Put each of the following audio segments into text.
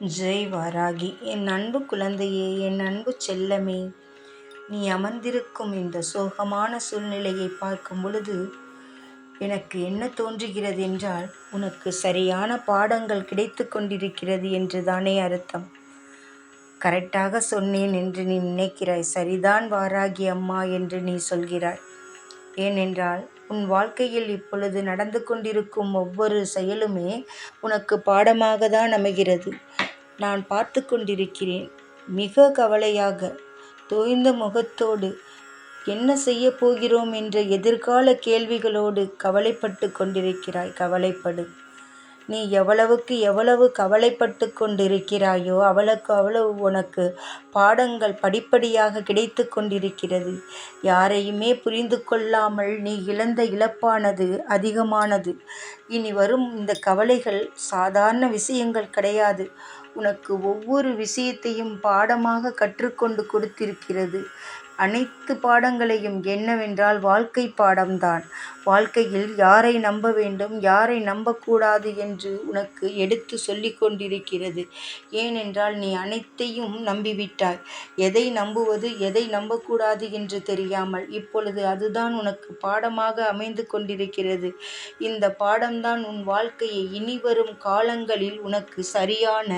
ஜெய் வாராகி. என் அன்பு குழந்தையே என் அன்பு செல்லமே நீ அமர்ந்திருக்கும் இந்த சோகமான சூழ்நிலையை பார்க்கும் பொழுது எனக்கு என்ன தோன்றுகிறது என்றால் உனக்கு சரியான பாடங்கள் கிடைத்து கொண்டிருக்கிறது என்று தானே அர்த்தம். கரெக்டாக சொன்னேன் என்று நீ நினைக்கிறாய். சரிதான் வாராகி அம்மா என்று நீ சொல்கிறாய். ஏனென்றால் உன் வாழ்க்கையில் இப்பொழுது நடந்து கொண்டிருக்கும் ஒவ்வொரு செயலுமே உனக்கு பாடமாக தான் அமைகிறது. நான் பார்த்து கொண்டிருக்கிறேன் மிக கவலையாக தோய்ந்த முகத்தோடு என்ன செய்ய போகிறோம்? என்ற எதிர்கால கேள்விகளோடு கவலைப்பட்டு கொண்டிருக்கிறாய் கவலைப்படு. நீ எவ்வளவுக்கு எவ்வளவு கவலைப்பட்டு கொண்டிருக்கிறாயோ அவளுக்கு அவ்வளவு உனக்கு பாடங்கள் படிப்படியாக கிடைத்து கொண்டிருக்கிறது. யாரையுமே புரிந்து கொள்ளாமல் நீ இழந்த இழப்பானது அதிகமானது. இனி வரும் இந்த கவலைகள் சாதாரண விஷயங்கள் கிடையாது. உனக்கு ஒவ்வொரு விஷயத்தையும் பாடமாக கற்றுக்கொண்டு கொடுத்திருக்கிறது. அனைத்து பாடங்களையும் என்னவென்றால் வாழ்க்கை பாடம்தான். வாழ்க்கையில் யாரை நம்ப வேண்டும் யாரை நம்பக்கூடாது என்று உனக்கு எடுத்து சொல்லி கொண்டிருக்கிறது. ஏனென்றால் நீ அனைத்தையும் நம்பிவிட்டாய். எதை நம்புவது எதை நம்பக்கூடாது என்று தெரியாமல் இப்பொழுது அதுதான் உனக்கு பாடமாக அமைந்து கொண்டிருக்கிறது. இந்த பாடம்தான் உன் வாழ்க்கையை இனிவரும் காலங்களில் உனக்கு சரியான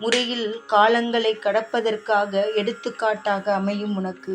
முறையில் காலங்களை கடப்பதற்காக எடுத்துக்காட்டாக அமையும் உனக்கு.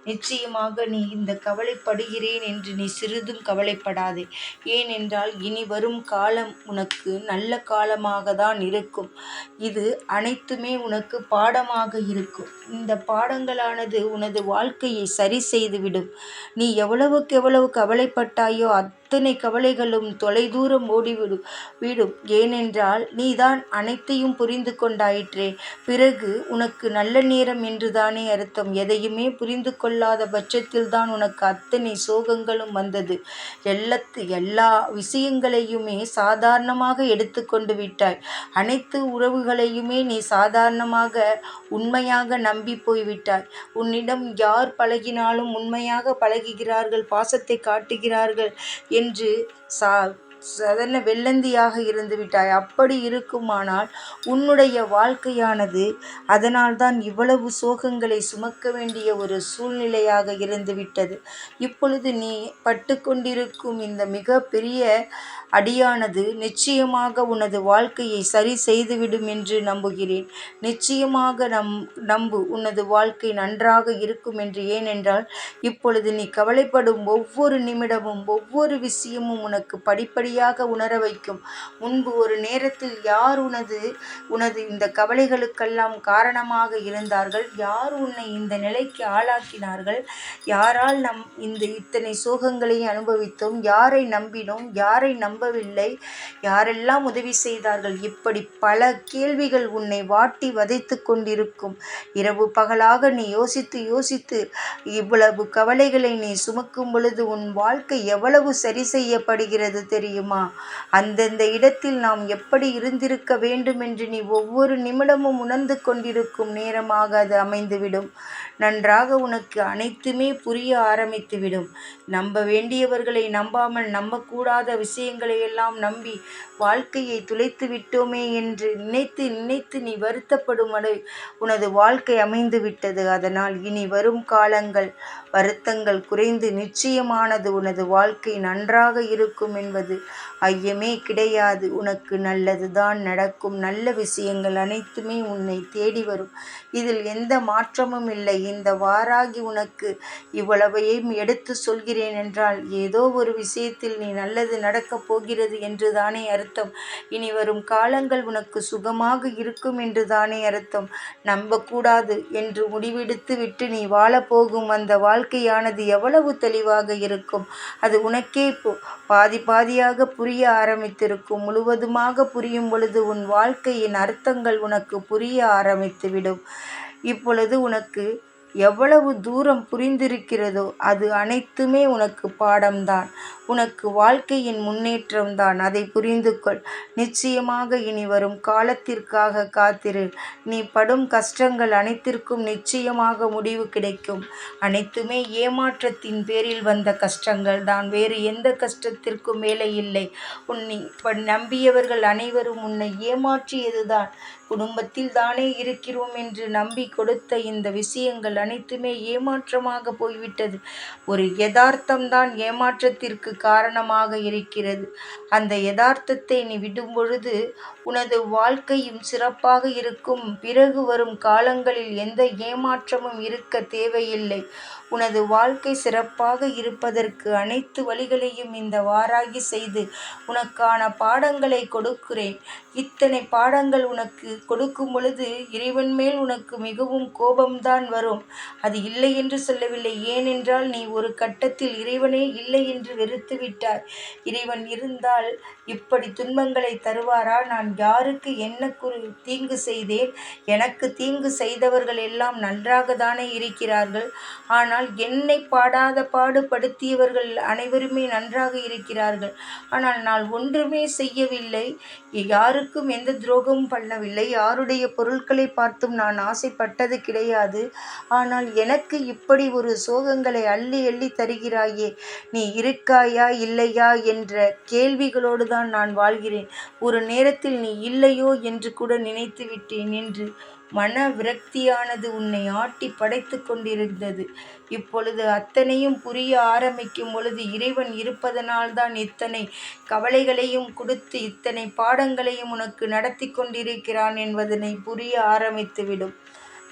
நிச்சயமாக நீ இந்த கவலைப்படுகிறேன் என்று நீ சிறிதும் கவலைப்படாதே. ஏனென்றால் இனி வரும் காலம் உனக்கு நல்ல காலமாக தான் இருக்கும். இது அனைத்துமே உனக்கு பாடமாக இருக்கும். இந்த பாடங்களானது உனது வாழ்க்கையை சரி செய்துவிடும். நீ எவ்வளவுக்கு எவ்வளவு கவலைப்பட்டாயோ அத்தனை கவலைகளும் தொலைதூரம் ஓடிவிடும் விடும். ஏனென்றால் நீதான் அனைத்தையும் புரிந்து கொண்டாயிற்றே. பிறகு உனக்கு நல்ல நேரம் என்றுதானே அர்த்தம். எதையுமே புரிந்து கொள்ளாத பட்சத்தில் தான் உனக்கு அத்தனை சோகங்களும் வந்தது. எல்லாத்து எல்லா விஷயங்களையுமே சாதாரணமாக எடுத்துக்கொண்டு விட்டாய். அனைத்து உறவுகளையுமே நீ சாதாரணமாக உண்மையாக நம்பி போய்விட்டாய் உன்னிடம் யார் பழகினாலும் உண்மையாக பழகுகிறார்கள் பாசத்தை காட்டுகிறார்கள் என்று சா சதன வெள்ளந்தியாக இருந்து விட்டாய். அப்படி இருக்குமானால் உன்னுடைய வாழ்க்கையானது அதனால்தான் இவ்வளவு சோகங்களை சுமக்க வேண்டிய ஒரு சூழ்நிலையாக இருந்துவிட்டது இப்பொழுது நீ பட்டு கொண்டிருக்கும் இந்த மிக பெரிய அடியானது நிச்சயமாக உனது வாழ்க்கையை சரி செய்துவிடும் என்று நம்புகிறேன். நிச்சயமாக நம் நம்பு உனது வாழ்க்கை நன்றாக இருக்கும் என்று ஏனென்றால் இப்பொழுது நீ கவலைப்படும் ஒவ்வொரு நிமிடமும் ஒவ்வொரு விஷயமும் உனக்கு படிப்படி படிப்படியாக உணர வைக்கும். முன்பு ஒரு நேரத்தில் யார் உனது உனது இந்த கவலைகளுக்கெல்லாம் காரணமாக இருந்தார்கள்? யார் உன்னை இந்த நிலைக்கு ஆளாக்கினார்கள்? யாரால் நம் இந்த இத்தனை சோகங்களையும் அனுபவித்தோம்? யாரை நம்பினோம்? யாரை நம்பவில்லை? யாரெல்லாம் உதவி செய்தார்கள்? இப்படி பல கேள்விகள் உன்னை வாட்டி வதைத்து கொண்டிருக்கும். இரவு பகலாக நீ யோசித்து யோசித்து இவ்வளவு கவலைகளை நீ சுமக்கும் பொழுது உன் வாழ்க்கை எவ்வளவு சரி செய்யப்படுகிறது தெரியும்? அந்தந்த இடத்தில் நாம் எப்படி இருந்திருக்க வேண்டும் என்று நீ ஒவ்வொரு நிமிடமும் உணர்ந்து கொண்டிருக்கும் நேரமாக அது அமைந்துவிடும். நன்றாக உனக்கு அனைத்துமே புரிய ஆரம்பித்துவிடும். நம்ப வேண்டியவர்களை நம்பாமல் நம்பக்கூடாத விஷயங்களை எல்லாம் நம்பி வாழ்க்கையை துளைத்து விட்டோமே என்று நினைத்து நினைத்து நீ வருத்தப்படும் அளவு உனது வாழ்க்கை அமைந்து விட்டது அதனால் இனி வரும் காலங்கள் வருத்தங்கள் குறைந்து நிச்சயமானது உனது வாழ்க்கை நன்றாக இருக்கும் என்பது ஐயமே கிடையாது. உனக்கு நல்லதுதான் நடக்கும். நல்ல விஷயங்கள் அனைத்துமே உன்னை தேடி வரும். இதில் எந்த மாற்றமும் இல்லை. இந்த வாராகி உனக்கு இவ்வளவையும் எடுத்து சொல்கிறேன் என்றால் ஏதோ ஒரு விஷயத்தில் நீ நல்லது நடக்கப் போகிறது என்று தானே அர்த்தம். இனி வரும் காலங்கள் உனக்கு சுகமாக இருக்கும் என்று தானே அர்த்தம். நம்பக்கூடாது என்று முடிவெடுத்து விட்டு நீ வாழப்போகும் அந்த வாழ்க்கையானது எவ்வளவு தெளிவாக இருக்கும். அது உனக்கே பாதி பாதியாக புரிய ஆரம்பித்திருக்கும் முழுவதுமாக புரியும் பொழுது உன் வாழ்க்கையின் அர்த்தங்கள் உனக்கு புரிய ஆரம்பித்துவிடும். இப்பொழுது உனக்கு எவ்வளவு தூரம் புரிந்திருக்கிறதோ அது அனைத்துமே உனக்கு பாடம்தான். உனக்கு வாழ்க்கையின் முன்னேற்றம்தான் அதை புரிந்து கொள் நிச்சயமாக இனி வரும் காலத்திற்காக காத்திரு. நீ படும் கஷ்டங்கள் அனைத்திற்கும் நிச்சயமாக முடிவு கிடைக்கும். அனைத்துமே ஏமாற்றத்தின் பேரில் வந்த கஷ்டங்கள் தான். வேறு எந்த கஷ்டத்திற்கும் மேலே இல்லை. உன்னை நம்பியவர்கள் அனைவரும் உன்னை ஏமாற்றியதுதான் குடும்பத்தில் தானே இருக்கிறோம் என்று நம்பி கொடுத்த இந்த விஷயங்கள் அனைத்துமே ஏமாற்றமாக போய்விட்டது. ஒரு யதார்த்தம்தான் ஏமாற்றத்திற்கு காரணமாக இருக்கிறது. அந்த யதார்த்தத்தை நீ விடும்பொழுது உனது வாழ்க்கையும் சிறப்பாக இருக்கும். பிறகு வரும் காலங்களில் எந்த ஏமாற்றமும் இருக்க தேவையில்லை. உனது வாழ்க்கை சிறப்பாக இருப்பதற்கு அனைத்து வழிகளையும் இந்த வாராகி செய்து உனக்கான பாடங்களை கொடுக்கிறேன். இத்தனை பாடங்கள் உனக்கு கொடுக்கும் பொழுது இறைவன் மேல் உனக்கு மிகவும் கோபம்தான் வரும். அது இல்லை என்று சொல்லவில்லை. ஏனென்றால் நீ ஒரு கட்டத்தில் இறைவனே இல்லை என்று வெறுத்து விட்டாய் இறைவன் இருந்தால் இப்படி துன்பங்களை தருவாரா? நான் யாருக்கு என்ன குறு தீங்கு செய்தேன்? எனக்கு தீங்கு செய்தவர்கள் எல்லாம் நன்றாக தானே இருக்கிறார்கள். ஆனால் என்னை பாடாத பாடுபடுத்தியவர்கள் அனைவருமே நன்றாக இருக்கிறார்கள். ஆனால் நான் ஒன்றுமே செய்யவில்லை. யாருக்கும் எந்த துரோகமும் பண்ணவில்லை. யாருடைய பொருட்களை பார்த்தும் நான் ஆசைப்பட்டது கிடையாது. ஆனால் எனக்கு இப்படி ஒரு சோகங்களை அள்ளி அள்ளி தருகிறாயே. நீ இருக்காய் இல்லையா என்ற கேள்விகளோடு தான் நான் வாழ்கிறேன். ஒரு நேரத்தில் நீ இல்லையோ என்று கூட நினைத்து விட்டேன் என்று மன விரக்தியானது உன்னை ஆட்டி படைத்து கொண்டிருந்தது. இப்பொழுது அத்தனையும் புரிய ஆரம்பிக்கும் பொழுது இறைவன் இருப்பதனால்தான் இத்தனை கவலைகளையும் கொடுத்து இத்தனை பாடங்களையும் உனக்கு நடத்தி கொண்டிருக்கிறான் என்பதனை புரிய ஆரம்பித்துவிடும்.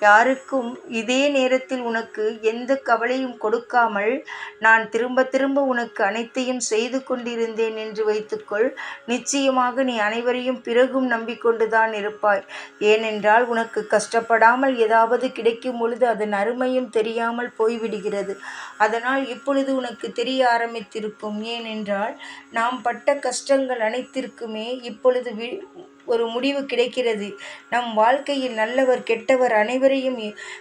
யாருக்கும் இதே நேரத்தில் உனக்கு எந்த கவலையும் கொடுக்காமல் நான் திரும்ப திரும்ப உனக்கு அனைத்தையும் செய்து கொண்டிருந்தேன் என்று வைத்துக்கொள். நிச்சயமாக நீ அனைவரையும் பிறகும் நம்பிக்கொண்டுதான் இருப்பாய். ஏனென்றால் உனக்கு கஷ்டப்படாமல் ஏதாவது கிடைக்கும் பொழுது அதன் அருமையும் தெரியாமல் போய்விடுகிறது. அதனால் இப்பொழுது உனக்கு தெரிய ஆரம்பித்திருக்கும். ஏனென்றால் நாம் பட்ட கஷ்டங்கள் அனைத்திற்குமே இப்பொழுது ஒரு முடிவு கிடைக்கிறது. நம் வாழ்க்கையில் நல்லவர் கெட்டவர் அனைவரையும்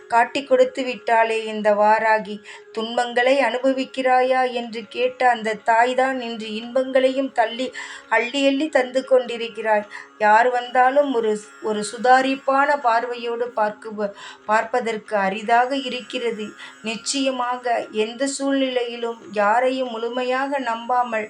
காட்டி கொடுத்து விட்டாளே இந்த வாராகி. துன்பங்களை அனுபவிக்கிறாயா என்று கேட்ட அந்த தாய்தான் இன்று இன்பங்களையும் தள்ளி அள்ளி அள்ளி தந்து கொண்டிருக்கிறாய் யார் வந்தாலும் ஒரு ஒரு சுதாரிப்பான பார்வையோடு பார்க்க பார்ப்பதற்கு அரிதாக இருக்கிறது. நிச்சயமாக எந்த சூழ்நிலையிலும் யாரையும் முழுமையாக நம்பாமல்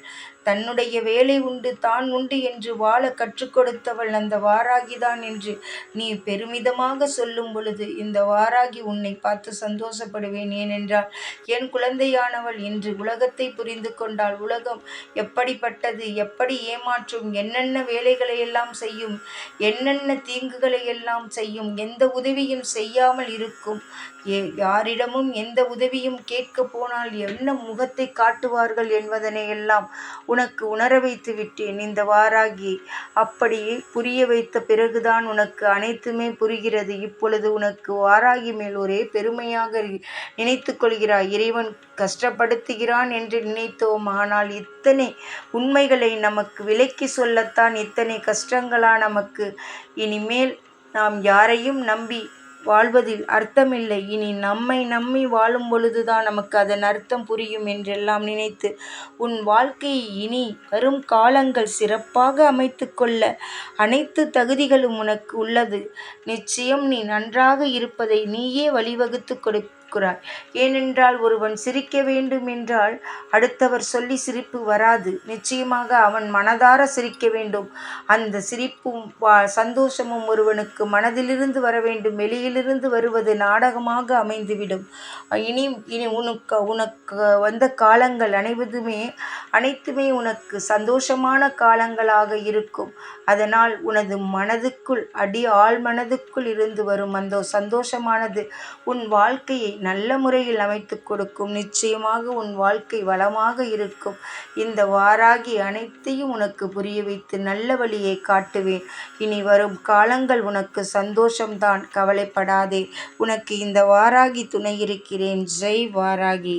தன்னுடைய வேலை உண்டு தான் உண்டு என்று வாழ கற்றுக் கொடுத்தவள் அந்த வாராகிதான் என்று நீ பெருமிதமாக சொல்லும் பொழுது இந்த வாராகி உன்னை பார்த்து சந்தோஷப்படுவேன் ஏனென்றால் என் குழந்தையானவள் இன்று உலகத்தை புரிந்து கொண்டால் உலகம் எப்படிப்பட்டது? எப்படி ஏமாற்றும்? என்னென்ன வேலைகளை எல்லாம் செய்யும்? என்னென்ன தீங்குகளை எல்லாம் செய்யும்? எந்த உதவியும் செய்யாமல் இருக்கும்? ஏ யாரிடமும் எந்த உதவியும் கேட்க போனால் என்ன முகத்தை காட்டுவார்கள் என்பதனை எல்லாம் உனக்கு உணர வைத்து விட்டேன். இந்த வாராகி அப்படி புரிய வைத்த பிறகுதான் உனக்கு அனைத்துமே புரிகிறது. இப்பொழுது உனக்கு வாராகி மேல் ஒரே பெருமையாக நினைத்து கொள்கிறாய். இறைவன் கஷ்டப்படுத்துகிறான் என்று நினைத்தோம். ஆனால் இத்தனை உண்மைகளை நமக்கு விலக்கி சொல்லத்தான் இத்தனை கஷ்டங்களா நமக்கு. இனிமேல் நாம் யாரையும் நம்பி வாழ்வதில் அர்த்தமில்லை. இனி நம்மை நம்பி வாழும் பொழுதுதான் நமக்கு அதன் அர்த்தம் புரியும் என்றெல்லாம் நினைத்து உன் வாழ்க்கையை இனி வரும் காலங்கள் சிறப்பாக அமைத்து கொள்ள அனைத்து தகுதிகளும் உனக்கு உள்ளது. நிச்சயம் நீ நன்றாக இருப்பதை நீயே வழிவகுத்து கொடு சிரிக்கிறாய் ஏனென்றால் ஒருவன் சிரிக்க வேண்டும் என்றால் அடுத்தவர் சொல்லி சிரிப்பு வராது. நிச்சயமாக அவன் மனதார சிரிக்க வேண்டும். அந்த சிரிப்பும் சந்தோஷமும் ஒருவனுக்கு மனதிலிருந்து வர வேண்டும். வெளியிலிருந்து வருவது நாடகமாக அமைந்துவிடும். இனி இனி உனக்கு உனக்கு வந்த காலங்கள் அனைவதுமே அனைத்துமே உனக்கு சந்தோஷமான காலங்களாக இருக்கும். அதனால் உனது மனதுக்குள் அடி ஆழ் மனதுக்குள் இருந்து வரும் அந்த சந்தோஷமானது உன் வாழ்க்கையை நல்ல முறையில் அமைத்து கொடுக்கும். நிச்சயமாக உன் வாழ்க்கை வளமாக இருக்கும். இந்த வாராகி அனைத்தையும் உனக்கு புரிய வைத்து நல்ல வழியை காட்டுவேன். இனி வரும் காலங்கள் உனக்கு சந்தோஷம்தான். கவலைப்படாதே. உனக்கு இந்த வாராகி துணை இருக்கிறேன். ஜெய் வாராகி.